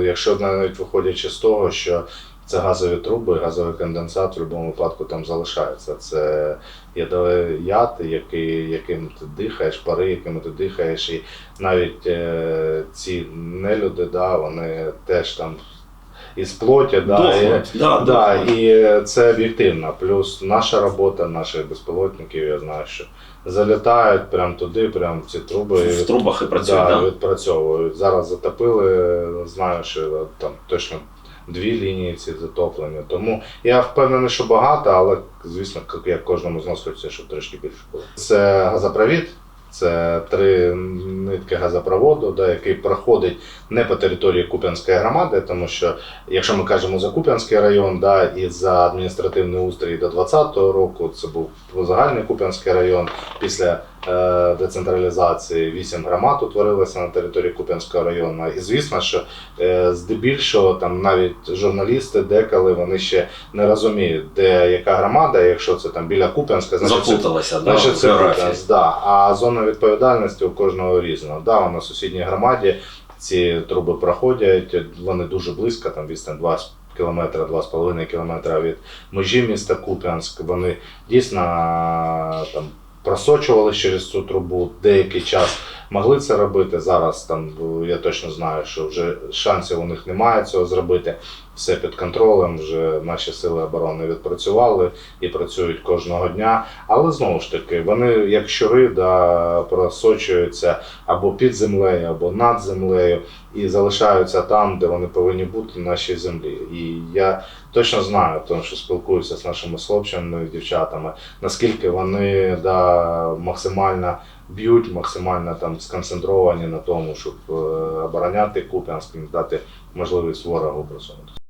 якщо навіть виходячи з того, що це газові труби, газовий конденсат в будь-якому випадку там залишається. Це яд, який, яким ти дихаєш, пари, якими ти дихаєш, і навіть е, ці нелюди, да, вони теж там із плоті, да, і, да, Да, дохнуть. і це об'єктивно. Плюс наша робота, наших безпілотників, я знаю, що залітають прямо туди, прямо в ці труби. в трубах і працюють. да, Да, відпрацьовують. Зараз затопили, знаю, що там точно дві лінії ці затоплені. Тому я впевнений, що багато, але звісно, як- як кожному з нас хочеться, щоб трішки більше було. Це газопровід. Це три нитки газопроводу, да, який проходить не по території Куп'янської громади, тому що якщо ми кажемо за Куп'янський район, да, і за адміністративний устрій до 2020 року, це був загальний Куп'янський район. Після децентралізації вісім громад утворилося на території Куп'янського району. І звісно, що е, здебільшого там навіть журналісти деколи вони ще не розуміють, де яка громада, якщо це там біля Куп'янська, значить це да, Значить, це. Куп'янськ, да. А зона відповідальності у кожного різна. Да, на сусідній громаді ці труби проходять, вони дуже близько, там відстань 2 кілометра, 2,5 кілометра від межі міста Куп'янськ. Вони дійсно там просочували через цю трубу деякий час. Могли це робити зараз. Там я точно знаю, що вже шансів у них немає цього зробити. Все під контролем. Вже наші сили оборони відпрацювали і працюють кожного дня. Але знову ж таки, вони як щури да, просочуються або під землею, або над землею, і залишаються там, де вони повинні бути на нашій землі. І я точно знаю, тому що спілкуюся з нашими хлопцями, дівчатами, наскільки вони да, максимально б'ють, максимально там сконцентровані на тому, щоб е, обороняти Куп'янськ, дати можливість ворогу просунутися.